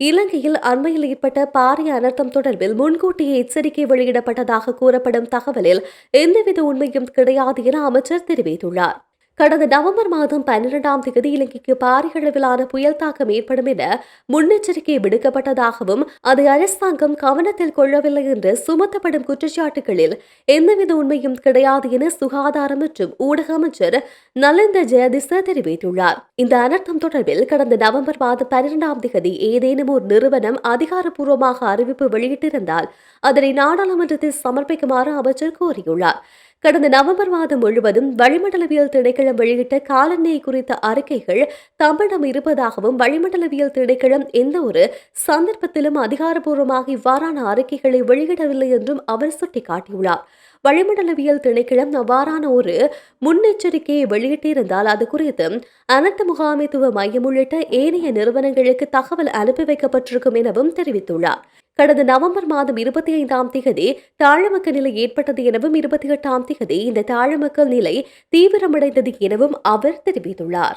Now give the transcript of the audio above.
இலங்கையில் அண்மையில் ஏற்பட்ட பாரிய அனர்த்தம் தொடர்பில் முன்கூட்டியே எச்சரிக்கை வெளியிடப்பட்டதாக கூறப்படும் தகவலில் எந்தவித உண்மையும் கிடையாது என அமைச்சர் தெரிவித்துள்ளார். கடந்த நவம்பர் மாதம் பன்னிரெண்டாம் தேதி இலங்கைக்கு பாரிய அளவிலான புயல் தாக்கம் ஏற்படும் என முன்னெச்சரிக்கை விடுக்கப்பட்டதாகவும் அதை அரசாங்கம் கவனத்தில் கொள்ளவில்லை என்று சுமத்தப்படும் குற்றச்சாட்டுகளில் எந்தவித உண்மையும் கிடையாது என சுகாதாரம் மற்றும் ஊடக அமைச்சர் நலிந்த ஜெயதிச தெரிவித்துள்ளார். இந்த அனர்த்தம் தொடர்பில் கடந்த நவம்பர் மாதம் பன்னிரெண்டாம் தேதி ஏதேனும் ஒரு நிறுவனம் அதிகாரப்பூர்வமாக அறிவிப்பு வெளியிட்டிருந்தால் அதனை நாடாளுமன்றத்தில் சமர்ப்பிக்குமாறு அமைச்சர் கோரியுள்ளார். கடந்த நவம்பர் மாதம் முழுவதும் வளிமண்டலவியல் திணைக்களம் வெளியிட்ட காலநிலை குறித்த அறிக்கைகள் தம்மிடம் இருப்பதாகவும் வளிமண்டலவியல் திணைக்களம் எந்த ஒரு சந்தர்ப்பத்திலும் அதிகாரப்பூர்வமாக இவ்வாறான அறிக்கைகளை வெளியிடவில்லை என்றும் அவர் சுட்டிக்காட்டியுள்ளார். வளிமண்டலவியல் திணைக்களம் அவ்வாறான ஒரு முன்னெச்சரிக்கையை வெளியிட்டிருந்தால் அது குறித்து அனர்த்த முகாமைத்துவ மையம் உள்ளிட்ட ஏனைய நிறுவனங்களுக்கு தகவல் அனுப்பி வைக்கப்பட்டிருக்கும் எனவும் தெரிவித்துள்ளார். கடந்த நவம்பர் மாதம் இருபத்தி ஐந்தாம் திகதி தாழமக்க நிலை ஏற்பட்டது எனவும் இருபத்தி எட்டாம் திகதி இந்த தாழமக்க நிலை தீவிரமடைந்தது எனவும் அவர் தெரிவித்துள்ளார்.